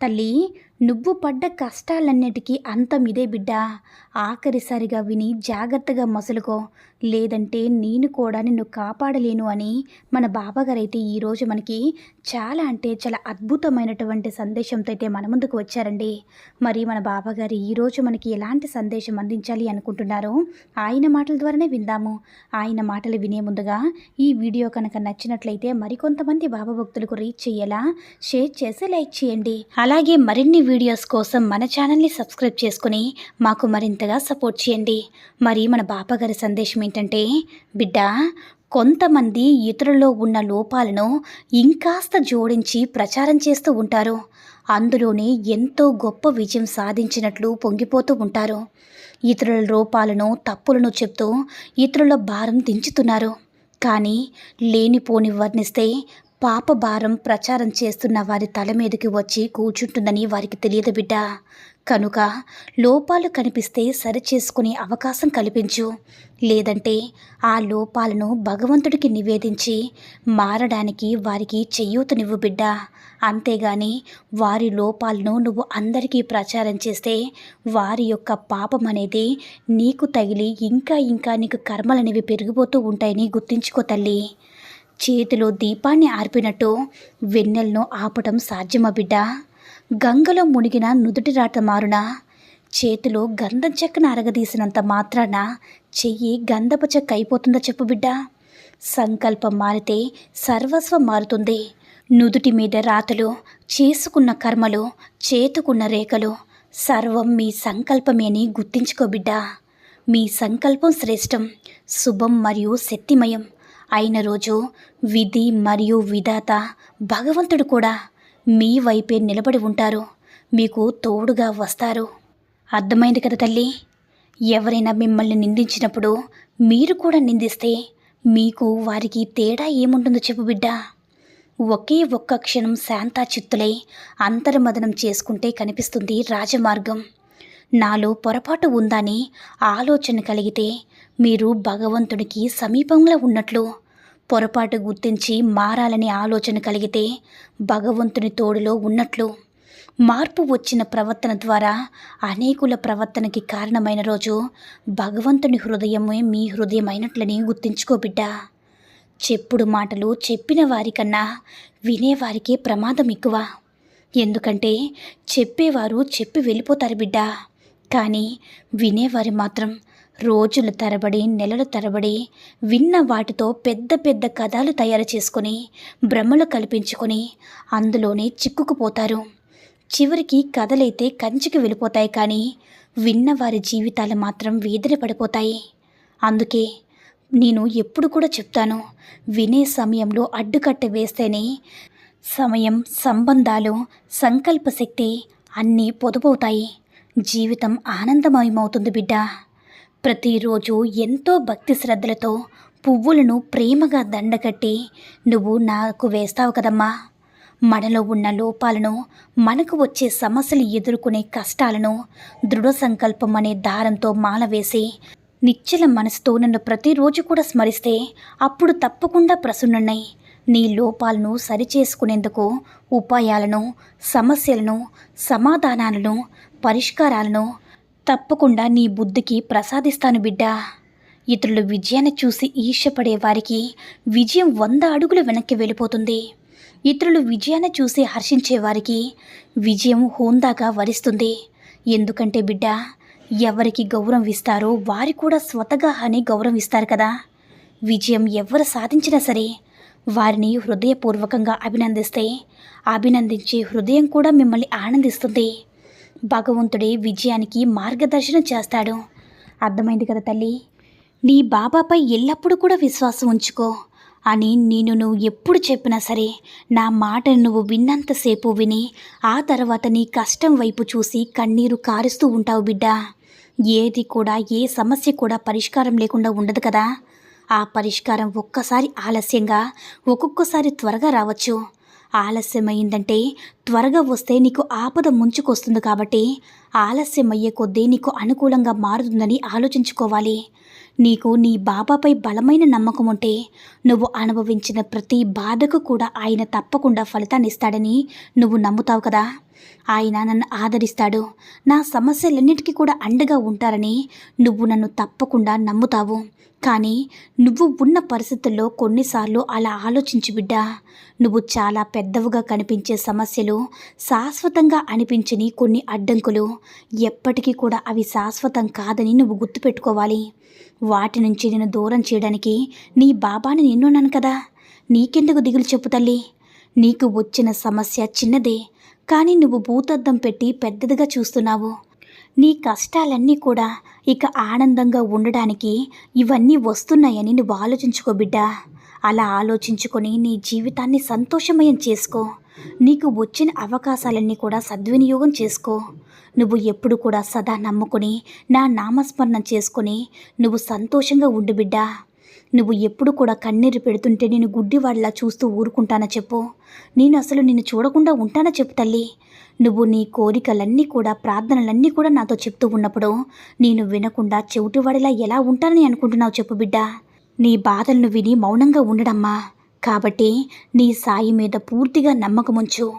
తల్లి నువ్వు పడ్డ కష్టాలన్నిటికీ అంతం ఇదే బిడ్డ. ఆఖరిసారిగా విని జాగ్రత్తగా మసులుకో. లేదంటే నేను కూడా నిన్ను కాపాడలేను అని మన బాబాగారు అయితే ఈరోజు మనకి చాలా అంటే చాలా అద్భుతమైనటువంటి సందేశంతో అయితే మన ముందుకు వచ్చారండి. మరి మన బాబాగారు ఈరోజు మనకి ఎలాంటి సందేశం అందించాలి అనుకుంటున్నారో ఆయన మాటల ద్వారానే విందాము. ఆయన మాటలు వినే ముందుగా ఈ వీడియో కనుక నచ్చినట్లయితే మరికొంతమంది బాబా భక్తులకు రీచ్ చేయేలా షేర్ చేసి లైక్ చేయండి. అలాగే మరిన్ని వీడియోస్ కోసం మన ఛానల్ని సబ్స్క్రైబ్ చేసుకుని మాకు మరింతగా సపోర్ట్ చేయండి. మరి మన బాపగారి సందేశం ఏంటంటే బిడ్డ కొంతమంది ఇతరుల్లో ఉన్న లోపాలను ఇంకాస్త జోడించి ప్రచారం చేస్తూ ఉంటారు. అందులోనే ఎంతో గొప్ప విజయం సాధించినట్లు పొంగిపోతూ ఉంటారు. ఇతరుల లోపాలను తప్పులను చెప్తూ ఇతరుల భారం దించుతున్నారు. కానీ లేనిపోని వర్ణిస్తే పాప భారం ప్రచారం చేస్తున్న వారి తల మీదకి వచ్చి కూర్చుంటుందని వారికి తెలియదు బిడ్డ. కనుక లోపాలు కనిపిస్తే సరిచేసుకునే అవకాశం కల్పించు. లేదంటే ఆ లోపాలను భగవంతుడికి నివేదించి మారడానికి వారికి చెయ్యూతనివ్వు బిడ్డ. అంతేగాని వారి లోపాలను నువ్వు అందరికీ ప్రచారం చేస్తే వారి యొక్క పాపం అనేది నీకు తగిలి ఇంకా ఇంకా నీకు కర్మలనేవి పెరిగిపోతూ ఉంటాయని గుర్తించుకో తల్లి. చేతిలో దీపాన్ని ఆర్పినట్టు వెన్నెలను ఆపటం సాధ్యమా బిడ్డ? గంగలో మునిగిన నుదుటి రాట మారున? చేతిలో గంధం చెక్కను అరగదీసినంత మాత్రాన చెయ్యి గంధపు చెక్క అయిపోతుందా చెప్పు బిడ్డ? సంకల్పం మారితే సర్వస్వం మారుతుంది. నుదుటి మీద రాతలు చేసుకున్న కర్మలు చేతుకున్న రేఖలు సర్వం మీ సంకల్పమే అని గుర్తించుకో బిడ్డ. మీ సంకల్పం శ్రేష్టం శుభం మరియు శక్తిమయం. అయిన రోజు విధి మరియు విధాత భగవంతుడు కూడా మీ వైపే నిలబడి ఉంటారు. మీకు తోడుగా వస్తారు. అర్థమైంది కదా తల్లి? ఎవరైనా మిమ్మల్ని నిందించినప్పుడు మీరు కూడా నిందిస్తే మీకు వారికి తేడా ఏముంటుందో చెప్పు బిడ్డ. ఒకే ఒక్క క్షణం శాంతా చిత్తులై అంతర్మదనం చేసుకుంటే కనిపిస్తుంది రాజమార్గం. నాలో పొరపాటు ఉందని ఆలోచన కలిగితే మీరు భగవంతుడికి సమీపంలో ఉన్నట్లు పొరపాటు గుర్తించి మారాలనే ఆలోచన కలిగితే భగవంతుని తోడులో ఉన్నట్లు. మార్పు వచ్చిన ప్రవర్తన ద్వారా అనేకుల ప్రవర్తనకి కారణమైన రోజు భగవంతుని హృదయమే మీ హృదయం అయినట్లని గుర్తించుకోబిడ్డ చెప్పుడు మాటలు చెప్పిన వారికన్నా వినేవారికే ప్రమాదం ఎక్కువ. ఎందుకంటే చెప్పేవారు చెప్పి వెళ్ళిపోతారు బిడ్డ. కానీ వినేవారు మాత్రం రోజుల తరబడి నెలల తరబడి విన్న వాటితో పెద్ద పెద్ద కథలు తయారు చేసుకొని భ్రమలు కల్పించుకొని అందులోనే చిక్కుకుపోతారు. చివరికి కథలైతే కంచికి వెళ్ళిపోతాయి కానీ విన్న వారి జీవితాలు మాత్రం వేదన పడిపోతాయి. అందుకే నేను ఎప్పుడు కూడా చెప్తాను వినే సమయంలో అడ్డుకట్ట వేస్తేనే సమయం సంబంధాలు సంకల్ప శక్తి అన్నీ పొదుపవుతాయి. జీవితం ఆనందమయమవుతుంది బిడ్డ. ప్రతిరోజు ఎంతో భక్తి శ్రద్ధలతో పువ్వులను ప్రేమగా దండకట్టి నువ్వు నాకు వేస్తావు కదమ్మా. మనలో ఉన్న లోపాలను మనకు వచ్చే సమస్యలు ఎదుర్కొనే కష్టాలను దృఢ సంకల్పం అనే దారంతో మాల వేసి నిశ్చల మనసుతో నన్ను ప్రతిరోజు కూడా స్మరిస్తే అప్పుడు తప్పకుండా ప్రసన్నున్నాయి నీ లోపాలను సరిచేసుకునేందుకు ఉపాయాలను సమస్యలను సమాధానాలను పరిష్కారాలను తప్పకుండా నీ బుద్ధికి ప్రసాదిస్తాను బిడ్డా. ఇతరుల విజయాన్ని చూసి ఈర్ష్యపడే వారికి విజయం వంద అడుగులు వెనక్కి వెళ్ళిపోతుంది. ఇతరులు విజయాన్ని చూసి హర్షించే వారికి విజయం హోందాగా వరిస్తుంది. ఎందుకంటే బిడ్డ ఎవరికి గౌరవం ఇస్తారో వారి కూడా స్వతగా అని గౌరవం ఇస్తారు కదా. విజయం ఎవరు సాధించినా సరే వారిని హృదయపూర్వకంగా అభినందిస్తే అభినందించే హృదయం కూడా మిమ్మల్ని ఆనందిస్తుంది. భగవంతుడే విజయానికి మార్గదర్శనం చేస్తాడు. అర్థమైంది కదా తల్లి? నీ బాబాపై ఎల్లప్పుడూ కూడా విశ్వాసం ఉంచుకో. అని నేను నువ్వు ఎప్పుడు చెప్పినా సరే నా మాటను నువ్వు విన్నంతసేపు విని ఆ తర్వాత నీ కష్టం వైపు చూసి కన్నీరు కారుస్తూ ఉంటావు బిడ్డ. ఏది కూడా ఏ సమస్య కూడా పరిష్కారం లేకుండా ఉండదు కదా. ఆ పరిష్కారం ఒక్కసారి ఆలస్యంగా ఒక్కొక్కసారి త్వరగా రావచ్చు. ఆలస్యమైందంటే త్వరగా వస్తే నీకు ఆపద ముంచుకొస్తుంది కాబట్టి ఆలస్యమయ్యే కొద్దీ నీకు అనుకూలంగా మారుతుందని ఆలోచించుకోవాలి. నీకు నీ బాబాపై బలమైన నమ్మకం ఉంటే నువ్వు అనుభవించిన ప్రతి బాధకు కూడా ఆయన తప్పకుండా ఫలితాన్ని ఇస్తాడని నువ్వు నమ్ముతావు కదా. ఆయన నన్ను ఆదరిస్తాడు. నా సమస్యలన్నిటికీ కూడా అండగా ఉంటారని నువ్వు నన్ను తప్పకుండా నమ్ముతావు. కానీ నువ్వు ఉన్న పరిస్థితుల్లో కొన్నిసార్లు అలా ఆలోచించు బిడ్డా. నువ్వు చాలా పెద్దవిగా కనిపించే సమస్యలు శాశ్వతంగా అనిపించని కొన్ని అడ్డంకులు ఎప్పటికీ కూడా అవి శాశ్వతం కాదని నువ్వు గుర్తుపెట్టుకోవాలి. వాటి నుంచి నేను దూరం చేయడానికి నీ బాబాని నిన్నున్నాను కదా. నీకెందుకు దిగులు చెప్పు తల్లి. నీకు వచ్చిన సమస్య చిన్నదే కానీ నువ్వు భూతద్దం పెట్టి పెద్దదిగా చూస్తున్నావు. నీ కష్టాలన్నీ కూడా ఇక ఆనందంగా ఉండడానికి ఇవన్నీ వస్తున్నాయని నువ్వు ఆలోచించుకో బిడ్డా. అలా ఆలోచించుకొని నీ జీవితాన్ని సంతోషమయం చేసుకో. నీకు వచ్చిన అవకాశాలన్నీ కూడా సద్వినియోగం చేసుకో. నువ్వు ఎప్పుడు కూడా సదా నమ్ముకొని నా నామస్మరణ చేసుకొని నువ్వు సంతోషంగా ఉండు బిడ్డా. నువ్వు ఎప్పుడు కూడా కన్నీరు పెడుతుంటే నేను గుడ్డివాడిలా చూస్తూ ఊరుకుంటానా చెప్పు. నేను అసలు నిన్ను చూడకుండా ఉంటానా చెప్పు తల్లి. నువ్వు నీ కోరికలన్నీ కూడా ప్రార్థనలన్నీ కూడా నాతో చెప్తూ ఉన్నప్పుడు నేను వినకుండా చెవిటివాడిలా ఎలా ఉంటానని అనుకుంటున్నావు చెప్పు బిడ్డా. నీ బాధలను విని మౌనంగా ఉండడమ్మా. కాబట్టి నీ సాయి మీద పూర్తిగా నమ్మకముంచు.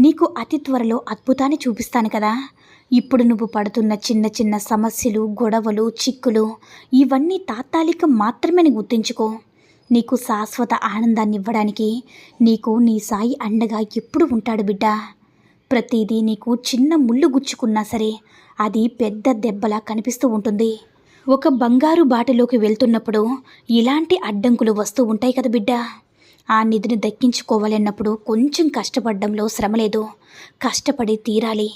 నీకు అతి త్వరలో అద్భుతాన్ని చూపిస్తాను కదా. ఇప్పుడు నువ్వు పడుతున్న చిన్న చిన్న సమస్యలు గొడవలు చిక్కులు ఇవన్నీ తాత్కాలికం మాత్రమే గుర్తుంచుకో. నీకు శాశ్వత ఆనందాన్ని ఇవ్వడానికి నీకు నీ సాయి అండగా ఎప్పుడు ఉంటాడు బిడ్డ. ప్రతిదీ నీకు చిన్న ముళ్ళు గుచ్చుకున్నా సరే అది పెద్ద దెబ్బలా కనిపిస్తూ ఉంటుంది. ఒక బంగారు బాటలోకి వెళ్తున్నప్పుడు ఇలాంటి అడ్డంకులు వస్తూ ఉంటాయి కదా బిడ్డ. ఆ నిధిని దక్కించుకోవాలన్నప్పుడు కొంచెం కష్టపడడంలో శ్రమ లేదు. కష్టపడి తీరాలి.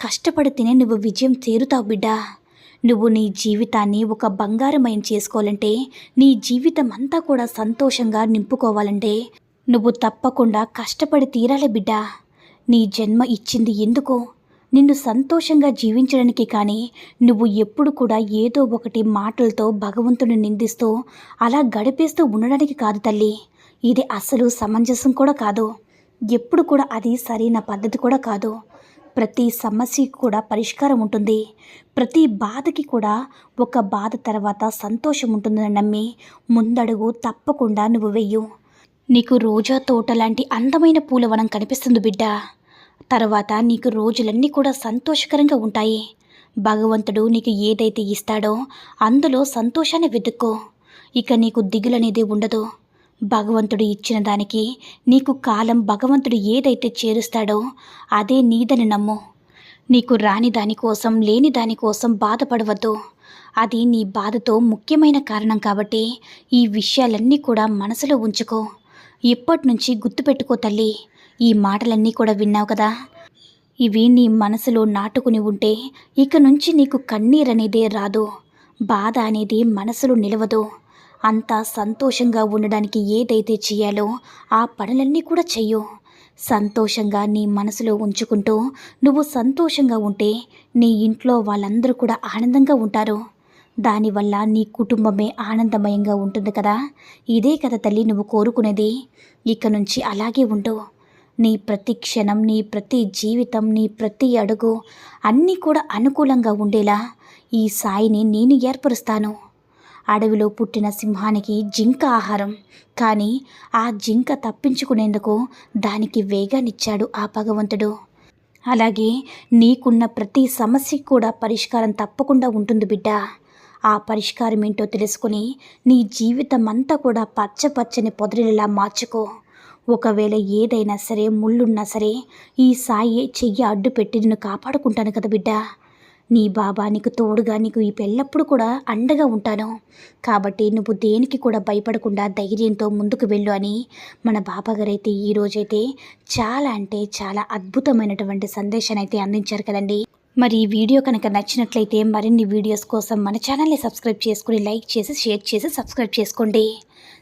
కష్టపడితేనే నువ్వు విజయం తీరుతావు బిడ్డా. నువ్వు నీ జీవితాన్ని ఒక బంగారమయం చేసుకోవాలంటే నీ జీవితం అంతా కూడా సంతోషంగా నింపుకోవాలంటే నువ్వు తప్పకుండా కష్టపడి తీరాలి బిడ్డా. నీ జన్మ ఇచ్చింది ఎందుకో? నిన్ను సంతోషంగా జీవించడానికి కానీ నువ్వు ఎప్పుడు కూడా ఏదో ఒకటి మాటలతో భగవంతుని నిందిస్తూ అలా గడిపేస్తూ ఉండడానికి కాదు తల్లి. ఇది అసలు సమంజసం కూడా కాదు. ఎప్పుడు కూడా అది సరైన పద్ధతి కూడా కాదు. ప్రతి సమస్యకి కూడా పరిష్కారం ఉంటుంది. ప్రతి బాధకి కూడా ఒక బాధ తర్వాత సంతోషం ఉంటుందని నమ్మి ముందడుగు తప్పకుండా నువ్వు వెయ్యు. నీకు రోజా తోట లాంటి అందమైన పూలవనం కనిపిస్తుంది బిడ్డ. తర్వాత నీకు రోజులన్నీ కూడా సంతోషకరంగా ఉంటాయి. భగవంతుడు నీకు ఏదైతే ఇస్తాడో అందులో సంతోషాన్ని వెతుక్కో. ఇక నీకు దిగులనేది ఉండదు. భగవంతుడు ఇచ్చిన దానికి నీకు కాలం భగవంతుడు ఏదైతే చేరుస్తాడో అదే నీదని నమ్ము. నీకు రాని దానికోసం లేని దానికోసం బాధపడవద్దు. అది నీ బాధతో ముఖ్యమైన కారణం కాబట్టి ఈ విషయాలన్నీ కూడా మనసులో ఉంచుకో. ఇప్పటి నుంచి గుర్తుపెట్టుకో తల్లి. ఈ మాటలన్నీ కూడా విన్నావు కదా? ఇవి నీ మనసులో నాటుకుని ఉంటే ఇక నుంచి నీకు కన్నీరనేదే రాదు. బాధ అనేది మనసులో నిలవదు. అంతా సంతోషంగా ఉండడానికి ఏదైతే చేయాలో ఆ పనులన్నీ కూడా చెయ్యు. సంతోషంగా నీ మనసులో ఉంచుకుంటూ నువ్వు సంతోషంగా ఉంటే నీ ఇంట్లో వాళ్ళందరూ కూడా ఆనందంగా ఉంటారు. దానివల్ల నీ కుటుంబమే ఆనందమయంగా ఉంటుంది కదా? ఇదే కదా తల్లి నువ్వు కోరుకునేది. ఇక నుంచి అలాగే ఉండు. నీ ప్రతి క్షణం నీ ప్రతి జీవితం నీ ప్రతి అడుగు అన్నీ కూడా అనుకూలంగా ఉండేలా ఈ సాయిని నేను ఏర్పరుస్తాను. అడవిలో పుట్టిన సింహానికి జింక ఆహారం. కానీ ఆ జింక తప్పించుకునేందుకు దానికి వేగానిచ్చాడు ఆ భగవంతుడు. అలాగే నీకున్న ప్రతి సమస్యకి కూడా పరిష్కారం తప్పకుండా ఉంటుంది బిడ్డ. ఆ పరిష్కారం ఏంటో తెలుసుకుని నీ జీవితం అంతా కూడా పచ్చ పచ్చని పొదరిలా మార్చుకో. ఒకవేళ ఏదైనా సరే ముళ్ళున్నా సరే ఈ సాయి చెయ్యి అడ్డు పెట్టి నిన్ను కాపాడుకుంటాను కదా బిడ్డ. నీ బాబా నీకు తోడుగా నీకు ఈ పెళ్ళప్పుడు కూడా అండగా ఉంటాను. కాబట్టి నువ్వు దేనికి కూడా భయపడకుండా ధైర్యంతో ముందుకు వెళ్ళు అని మన బాబాగారైతే ఈరోజైతే ఈ రోజైతే చాలా అంటే చాలా అద్భుతమైనటువంటి సందేశాన్ని అయితే అందించారు కదండి. మరి ఈ వీడియో కనుక నచ్చినట్లయితే మరిన్ని వీడియోస్ కోసం మన ఛానల్ని సబ్స్క్రైబ్ చేసుకుని లైక్ చేసి షేర్ చేసి సబ్స్క్రైబ్ చేసుకోండి.